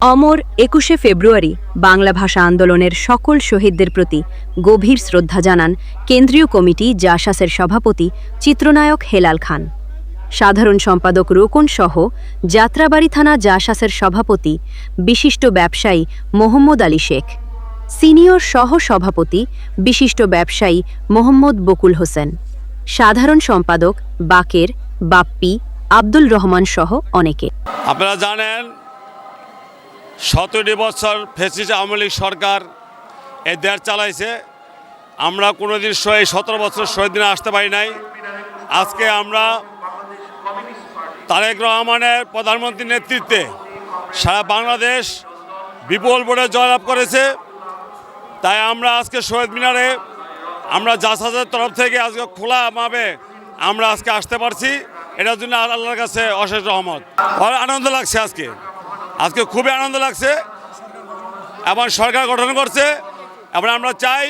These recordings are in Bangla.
অমর একুশে ফেব্রুয়ারি বাংলা ভাষা আন্দোলনের সকল শহীদদের প্রতি গভীর শ্রদ্ধা জানান কেন্দ্রীয় কমিটি জাসাসের সভাপতি চিত্রনায়ক হেলাল খান। সাধারণ সম্পাদক রোকন সহ যাত্রাবাড়ি থানা জাসাসের সভাপতি বিশিষ্ট ব্যবসায়ী মোহাম্মদ আলী শেখ। সিনিয়র সহ সভাপতি বিশিষ্ট ব্যবসায়ী মোহাম্মদ বকুল হোসেন। সাধারণ সম্পাদক বাকের বাপ্পি আব্দুল রহমান সহ অনেকে। আপনারা জানেন সতেরো বছর ফেসিস আওয়ামী লীগ সরকার এ দেশ চালাইছে। আমরা কোনো কোনোদিন এই সতেরো বছর শহীদ দিনে আসতে পারি নাই। আজকে আমরা তারেক রহমানের প্রধানমন্ত্রীর নেতৃত্বে সারা বাংলাদেশ বিপুল ভোটে জয়লাভ করেছে। তাই আমরা আজকে শহীদ মিনারে আমরা জাসাজের তরফ থেকে আজকে খোলা ভাবে আমরা আজকে আসতে পারছি। এটার জন্য আল্লাহর কাছে অশেষ রহমত। আনন্দ লাগছে আজকে। আজকে খুবই আনন্দ লাগছে। এবং সরকার গঠন করছে। এবং আমরা চাই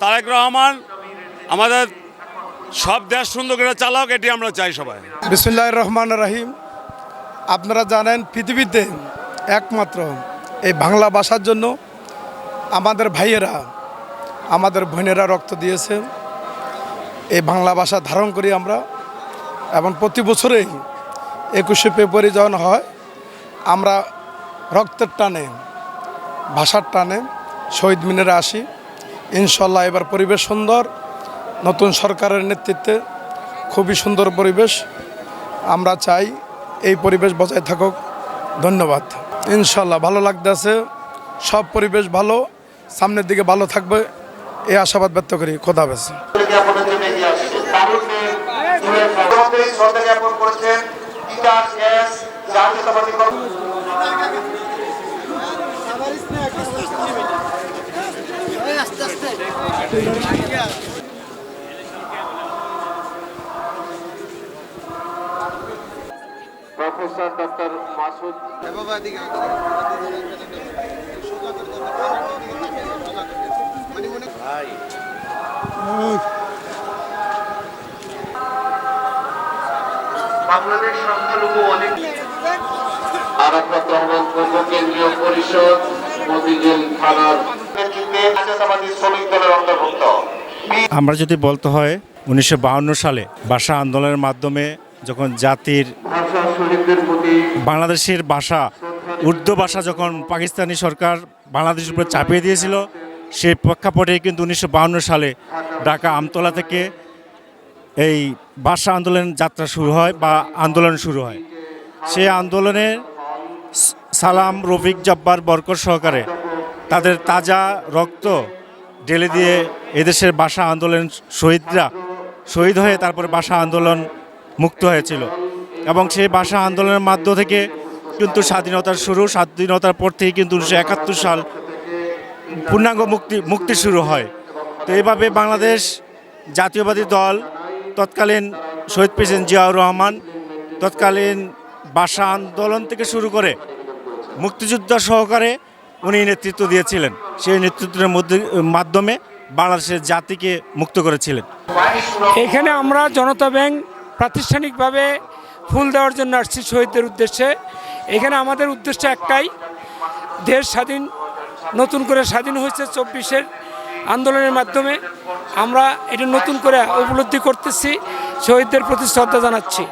তারেক রহমান, আমাদের সব দেশ সুন্দর করে চালাক, এটি আমরা চাই সবাই। বিসমুল্লাহ রহমান রাহিম। আপনারা জানেন পৃথিবীতে একমাত্র এই বাংলা ভাষার জন্য আমাদের ভাইয়েরা, আমাদের বোনেরা রক্ত দিয়েছে। এই বাংলা ভাষা ধারণ করি আমরা। এবং প্রতি বছরেই একুশে ফেব্রুয়ারি যখন হয়, আমরা রক্তের টানে, ভাষার টানে, শহীদ মিনারে আসি। ইনশাল্লাহ এবার পরিবেশ সুন্দর, নতুন সরকারের নেতৃত্বে খুবই সুন্দর পরিবেশ। আমরা চাই এই পরিবেশ বজায় থাকুক। ধন্যবাদ। ইনশাল্লাহ ভালো লাগতেছে, সব পরিবেশ ভালো, সামনের দিকে ভালো থাকবে এই আশাবাদ ব্যক্ত করি। খোদা হাফেজ। প্রফেসর ডক্টর মাসুদ বাংলাদেশ সংখ্যালঘু অনেক রহমান পূর্ব কেন্দ্রীয় পরিষদ মতিঝিল থানার শ্রমিক আমরা যদি বলতে হয় উনিশশো সালে ভাষা আন্দোলনের মাধ্যমে যখন জাতির বাংলাদেশের ভাষা উর্দু ভাষা যখন পাকিস্তানি সরকার বাংলাদেশের উপর চাপিয়ে দিয়েছিল, সেই প্রেক্ষাপটে কিন্তু উনিশশো সালে ঢাকা আমতলা থেকে এই ভাষা আন্দোলন যাত্রা শুরু হয় বা আন্দোলন শুরু হয়। সেই আন্দোলনে সালাম রফিক জব্বার বরকর সহকারে তাদের তাজা রক্ত ঢেলে দিয়ে এদেশের ভাষা আন্দোলন শহীদরা শহীদ হয়ে তারপরে ভাষা আন্দোলন মুক্ত হয়েছিল। এবং সেই ভাষা আন্দোলনের মাধ্য থেকে কিন্তু স্বাধীনতার শুরু, স্বাধীনতার পর থেকে কিন্তু উনিশশো একাত্তর সাল পূর্ণাঙ্গ মুক্তি মুক্তি শুরু হয়। তো এইভাবে বাংলাদেশ জাতীয়বাদী দল, তৎকালীন শহীদ প্রেসিডেন্ট জিয়াউর রহমান, তৎকালীন ভাষা আন্দোলন থেকে শুরু করে মুক্তিযুদ্ধ সহকারে উনি নেতৃত্ব দিয়েছিলেন। সেই নেতৃত্বের মধ্যে, মাধ্যমে বাংলাদেশের জাতিকে মুক্ত করেছিলেন। এখানে আমরা জনতা ব্যাংক প্রাতিষ্ঠানিকভাবে ফুল দেওয়ার জন্য আসছি শহীদদের উদ্দেশ্যে। এখানে আমাদের উদ্দেশ্য একটাই, দেশ স্বাধীন, নতুন করে স্বাধীন হয়েছে চব্বিশের আন্দোলনের মাধ্যমে। আমরা এটা নতুন করে উপলব্ধি করতেছি, শহীদদের প্রতি শ্রদ্ধা জানাচ্ছি।